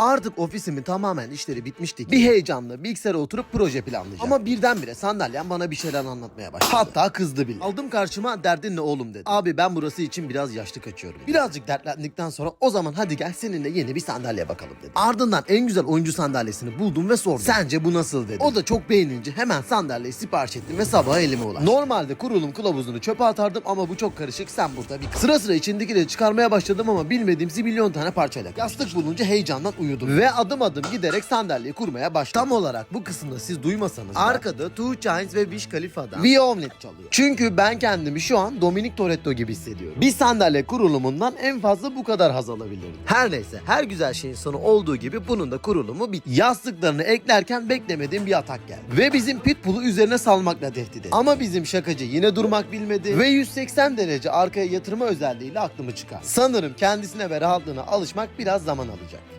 Artık ofisimin tamamen işleri bitmişti. Bir heyecanla bilgisayara oturup proje planlayacağım. Ama birdenbire sandalyem bana bir şeyler anlatmaya başladı. Hatta kızdı bile. Aldım karşıma derdin ne oğlum dedi. Abi ben burası için biraz yaşlı kaçıyorum. Birazcık dertlendikten sonra o zaman hadi gel seninle yeni bir sandalye bakalım dedi. Ardından en güzel oyuncu sandalyesini buldum ve sordum. Sence bu nasıl dedi. O da çok beğenince hemen sandalyeyi sipariş ettim ve sabah elime ulaştı. Normalde kurulum kılavuzunu çöpe atardım ama bu çok karışık sen burada bir Sıra sıra içindekileri çıkarmaya başladım ama bilmediğim zibilyon tane parçayla. Yastık bulunca heyecandan uyudum. Ve adım adım giderek sandalyeyi kurmaya başladım. Tam olarak bu kısımda siz duymasanız da arkada Two Giants ve Wish Khalifa'dan We Omelette çalıyor. Çünkü ben kendimi şu an Dominic Toretto gibi hissediyorum. Bir sandalye kurulumundan en fazla bu kadar haz alabilirdim. Her neyse her güzel şeyin sonu olduğu gibi bunun da kurulumu bitti. Yastıklarını eklerken beklemediğim bir atak geldi. Ve bizim Pitbull'u üzerine salmakla tehdit etti. Ama bizim şakacı yine durmak bilmedi ve 180 derece arkaya yatırma özelliğiyle aklımı çıkar. Sanırım kendisine ve rahatlığına alışmak biraz zaman alacak.